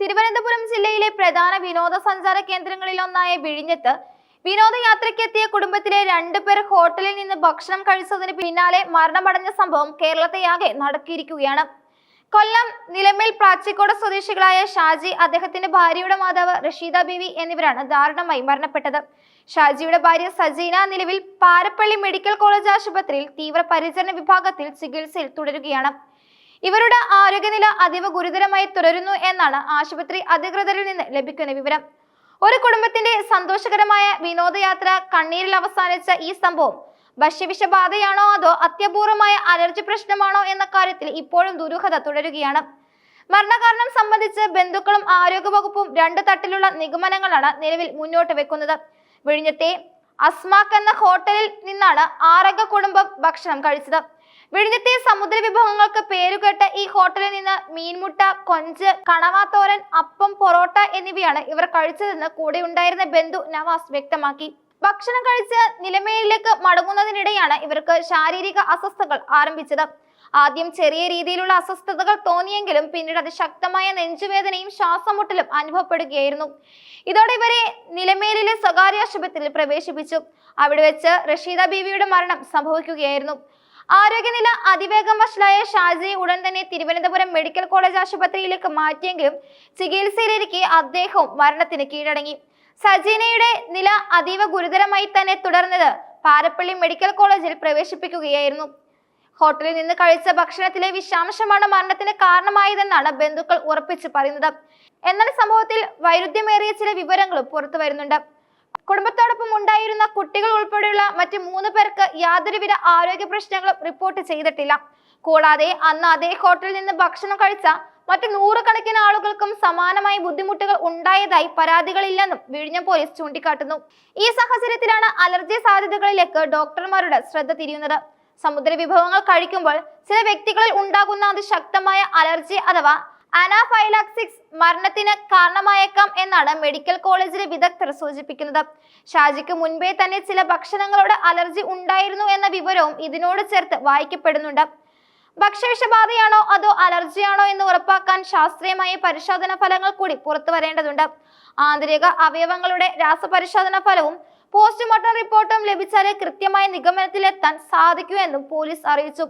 തിരുവനന്തപുരം ജില്ലയിലെ പ്രധാന വിനോദസഞ്ചാര കേന്ദ്രങ്ങളിൽ ഒന്നായ വിഴിഞ്ഞത്ത് വിനോദയാത്രയ്ക്കെത്തിയ കുടുംബത്തിലെ രണ്ടുപേർ ഹോട്ടലിൽ നിന്ന് ഭക്ഷണം കഴിച്ചതിന് പിന്നാലെ മരണമടഞ്ഞ സംഭവം കേരളത്തെയാകെ നടക്കിയിരിക്കുകയാണ്. കൊല്ലം നിലമേൽ പ്രാച്ചിക്കോട് സ്വദേശികളായ ഷാജി അദ്ദേഹത്തിന്റെ ഭാര്യയുടെ മാതാവ് റഷീദ ബീവി എന്നിവരാണ് ദാരുണമായി മരണപ്പെട്ടത്. ഷാജിയുടെ ഭാര്യ സജീന നിലവിൽ പാരപ്പള്ളി മെഡിക്കൽ കോളേജ് ആശുപത്രിയിൽ തീവ്രപരിചരണ വിഭാഗത്തിൽ ചികിത്സയിൽ തുടരുകയാണ്. ഇവരുടെ ആരോഗ്യനില അതീവ ഗുരുതരമായി തുടരുന്നു എന്നാണ് ആശുപത്രി അധികൃതരിൽ നിന്ന് ലഭിക്കുന്ന വിവരം. ഒരു കുടുംബത്തിന്റെ സന്തോഷകരമായ വിനോദയാത്ര കണ്ണീരിൽ അവസാനിച്ച ഈ സംഭവം ഭക്ഷ്യവിഷബാധയാണോ അതോ അത്യപൂർവമായ അലർജി പ്രശ്നമാണോ എന്ന കാര്യത്തിൽ ഇപ്പോഴും ദുരൂഹത തുടരുകയാണ്. മരണകാരണം സംബന്ധിച്ച് ബന്ധുക്കളും ആരോഗ്യവകുപ്പും രണ്ട് തട്ടിലുള്ള നിഗമനങ്ങളാണ് നിലവിൽ മുന്നോട്ട് വെക്കുന്നത്. വിഴിഞ്ഞത്തെ അസ്മാക്ക് എന്ന ഹോട്ടലിൽ നിന്നാണ് ആറംഗ കുടുംബം ഭക്ഷണം കഴിച്ചത്. വിഴിഞ്ഞത്തെ സമുദ്ര വിഭവങ്ങൾക്ക് പേരുകേട്ട ഈ ഹോട്ടലിൽ നിന്ന് മീൻമുട്ട കൊഞ്ച് കണവാത്തോരൻ അപ്പം പൊറോട്ട എന്നിവയാണ് ഇവർ കഴിച്ചതെന്ന് കൂടെ ഉണ്ടായിരുന്ന ബന്ധു നവാസ് വ്യക്തമാക്കി. ഭക്ഷണം കഴിച്ച് നിലമേലിലേക്ക് മടങ്ങുന്നതിനിടെയാണ് ഇവർക്ക് ശാരീരിക അസ്വസ്ഥതകൾ ആരംഭിച്ചത്. ആദ്യം ചെറിയ രീതിയിലുള്ള അസ്വസ്ഥതകൾ തോന്നിയെങ്കിലും പിന്നീട് അതിശക്തമായ നെഞ്ചുവേദനയും ശ്വാസമുട്ടലും അനുഭവപ്പെടുകയായിരുന്നു. ഇതോടെ ഇവരെ നിലമേലിലെ സ്വകാര്യ ആശുപത്രിയിൽ പ്രവേശിപ്പിച്ചു. അവിടെ വെച്ച് റഷീദ ബീവിയുടെ മരണം സംഭവിക്കുകയായിരുന്നു. ആരോഗ്യനില അതിവേഗം വഷളായ ഷാജിയെ ഉടൻ തന്നെ തിരുവനന്തപുരം മെഡിക്കൽ കോളേജ് ആശുപത്രിയിലേക്ക് മാറ്റിയെങ്കിലും ചികിത്സയിലിരിക്കെ അദ്ദേഹവും മരണത്തിന് കീഴടങ്ങി. സജീനയുടെ നില അതീവ ഗുരുതരമായി തന്നെ തുടർന്നത് പാരപ്പള്ളി മെഡിക്കൽ കോളേജിൽ പ്രവേശിപ്പിക്കുകയായിരുന്നു. ഹോട്ടലിൽ നിന്ന് കഴിച്ച ഭക്ഷണത്തിലെ വിഷാംശമാണ് മരണത്തിന് കാരണമായതെന്നാണ് ബന്ധുക്കൾ ഉറപ്പിച്ചു പറയുന്നത്. എന്നാൽ സംഭവത്തിൽ വൈരുദ്ധ്യമേറിയ ചില വിവരങ്ങളും പുറത്തു വരുന്നുണ്ട്. കുടുംബത്തോടൊപ്പം ഉണ്ടായിരുന്ന കുട്ടികൾ ഉൾപ്പെടെയുള്ള മറ്റ് മൂന്ന് പേർക്ക് യാതൊരുവിധ ആരോഗ്യ പ്രശ്നങ്ങളും റിപ്പോർട്ട് ചെയ്തിട്ടില്ല. കൂടാതെ അന്ന് അതേ ഹോട്ടലിൽ നിന്ന് ഭക്ഷണം കഴിച്ച മറ്റ് നൂറുകണക്കിന് ആളുകൾക്കും സമാനമായ ബുദ്ധിമുട്ടുകൾ ഉണ്ടായതായി പരാതികളില്ലെന്നും വിഴിഞ്ഞം പോലീസ് ചൂണ്ടിക്കാട്ടുന്നു. ഈ സാഹചര്യത്തിലാണ് അലർജി സാധ്യതകളിലേക്ക് ഡോക്ടർമാരുടെ ശ്രദ്ധ തിരിയുന്നത്. സമുദ്ര വിഭവങ്ങൾ കഴിക്കുമ്പോൾ ചില വ്യക്തികളിൽ ഉണ്ടാകുന്ന അതിശക്തമായ അലർജി അഥവാ അനാഫൈലാക്സിക്സ് മരണത്തിന് കാരണമായേക്കാം എന്നാണ് മെഡിക്കൽ കോളേജിലെ വിദഗ്ധർ സൂചിപ്പിക്കുന്നത്. ഷാജിക്ക് മുൻപേ തന്നെ ചില ഭക്ഷണങ്ങളോട് അലർജി ഉണ്ടായിരുന്നു എന്ന വിവരവും ഇതിനോട് ചേർത്ത് വായിക്കപ്പെടുന്നുണ്ട്. ഭക്ഷ്യവിഷബാധയാണോ അതോ അലർജിയാണോ എന്ന് ഉറപ്പാക്കാൻ ശാസ്ത്രീയമായ പരിശോധന ഫലങ്ങൾ കൂടി പുറത്തു വരേണ്ടതുണ്ട്. ആന്തരിക അവയവങ്ങളുടെ രാസപരിശോധന ഫലവും പോസ്റ്റ്മോർട്ടം റിപ്പോർട്ടും ലഭിച്ചാലേ കൃത്യമായ നിഗമനത്തിലെത്താൻ സാധിക്കൂ എന്നും പോലീസ് അറിയിച്ചു.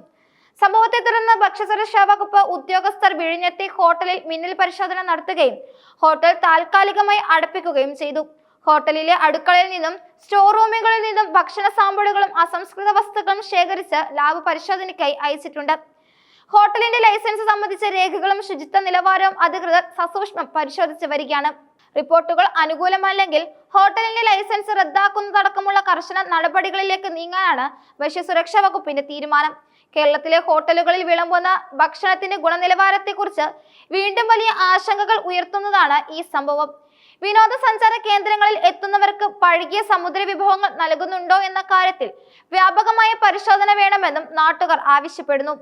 സംഭവത്തെ തുടർന്ന് ഭക്ഷ്യസുരക്ഷാ വകുപ്പ് ഉദ്യോഗസ്ഥർ വിഴിഞ്ഞത്തെ ഹോട്ടലിൽ മിന്നൽ പരിശോധന നടത്തുകയും ഹോട്ടൽ താൽക്കാലികമായി അടപ്പിക്കുകയും ചെയ്തു. ഹോട്ടലിലെ അടുക്കളയിൽ നിന്നും സ്റ്റോർ റൂമുകളിൽ നിന്നും ഭക്ഷണ സാമ്പിളുകളും അസംസ്കൃത വസ്തുക്കളും ശേഖരിച്ച് ലാബ് പരിശോധനയ്ക്കായി അയച്ചിട്ടുണ്ട്. ഹോട്ടലിന്റെ ലൈസൻസ് സംബന്ധിച്ച രേഖകളും ശുചിത്വ നിലവാരവും അധികൃതർ സസൂക്ഷ്മം പരിശോധിച്ചു വരികയാണ്. റിപ്പോർട്ടുകൾ അനുകൂലമല്ലെങ്കിൽ ഹോട്ടലിന്റെ ലൈസൻസ് റദ്ദാക്കുന്നതടക്കമുള്ള കർശന നടപടികളിലേക്ക് നീങ്ങാനാണ് ഭക്ഷ്യസുരക്ഷാ വകുപ്പിന്റെ തീരുമാനം. കേരളത്തിലെ ഹോട്ടലുകളിൽ വിളമ്പുന്ന ഭക്ഷണത്തിന്റെ ഗുണനിലവാരത്തെക്കുറിച്ച് വീണ്ടും വലിയ ആശങ്കകൾ ഉയർത്തുന്നതാണ് ഈ സംഭവം. വിനോദസഞ്ചാര കേന്ദ്രങ്ങളിൽ എത്തുന്നവർക്ക് പഴകിയ സമുദ്ര വിഭവങ്ങൾ നൽകുന്നുണ്ടോ എന്ന കാര്യത്തിൽ വ്യാപകമായ പരിശോധന വേണമെന്നും നാട്ടുകാർ ആവശ്യപ്പെടുന്നു.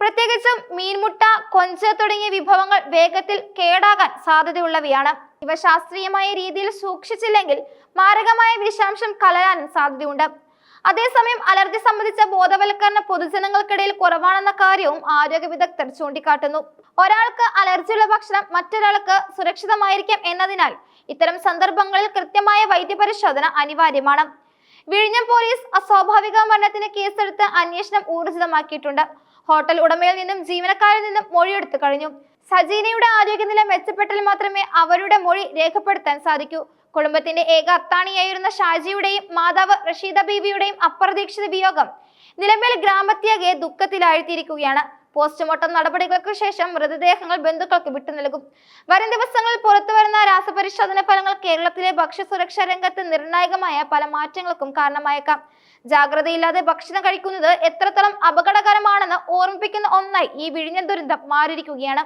പ്രത്യേകിച്ചും മീൻമുട്ട കൊഞ്ച് തുടങ്ങിയ വിഭവങ്ങൾ വേഗത്തിൽ കേടാകാൻ സാധ്യതയുള്ളവയാണ്. ഇവ ശാസ്ത്രീയമായ രീതിയിൽ സൂക്ഷിച്ചില്ലെങ്കിൽ മാരകമായ വിഷാംശം കലരാനും സാധ്യതയുണ്ട്. അതേസമയം അലർജി സംബന്ധിച്ച ബോധവൽക്കരണം പൊതുജനങ്ങൾക്കിടയിൽ കുറവാണെന്ന കാര്യവും ആരോഗ്യ വിദഗ്ധർ ചൂണ്ടിക്കാട്ടുന്നു. ഒരാൾക്ക് അലർജിയുള്ള ഭക്ഷണം മറ്റൊരാൾക്ക് സുരക്ഷിതമായിരിക്കാം എന്നതിനാൽ ഇത്തരം സന്ദർഭങ്ങളിൽ കൃത്യമായ വൈദ്യപരിശോധന അനിവാര്യമാണ്. വിഴിഞ്ഞം പോലീസ് അസ്വാഭാവിക മരണത്തിന് കേസെടുത്ത് അന്വേഷണം ഊർജിതമാക്കിയിട്ടുണ്ട്. ഹോട്ടൽ ഉടമയിൽ നിന്നും ജീവനക്കാരിൽ നിന്നും മൊഴിയെടുത്തു കഴിഞ്ഞു. സജീനയുടെ ആരോഗ്യനില മെച്ചപ്പെട്ടാൽ മാത്രമേ അവരുടെ മൊഴി രേഖപ്പെടുത്താൻ സാധിക്കൂ. കുടുംബത്തിന്റെ ഏക അത്താണിയായിരുന്ന ഷാജിയുടെയും മാതാവ് റഷീദ ബീവിയുടെയും അപ്രതീക്ഷിത വിയോഗം നിലമേൽ ഗ്രാമത്യാകെ ദുഃഖത്തിലാഴ്ത്തിയിരിക്കുകയാണ്. പോസ്റ്റ്മോർട്ടം നടപടികൾക്ക് ശേഷം മൃതദേഹങ്ങൾ ബന്ധുക്കൾക്ക് വിട്ടു നൽകും. വരും ദിവസങ്ങളിൽ പുറത്തുവരുന്ന രാസപരിശോധന ഫലങ്ങൾ കേരളത്തിലെ ഭക്ഷ്യസുരക്ഷാ രംഗത്ത് നിർണായകമായ പല മാറ്റങ്ങൾക്കും കാരണമായേക്കാം. ജാഗ്രതയില്ലാതെ ഭക്ഷണം കഴിക്കുന്നത് എത്രത്തോളം അപകടകരമാണെന്ന് ഓർമ്മിപ്പിക്കുന്ന ഒന്നായി ഈ വിഴിഞ്ഞ ദുരന്തം മാറിയിരിക്കുകയാണ്.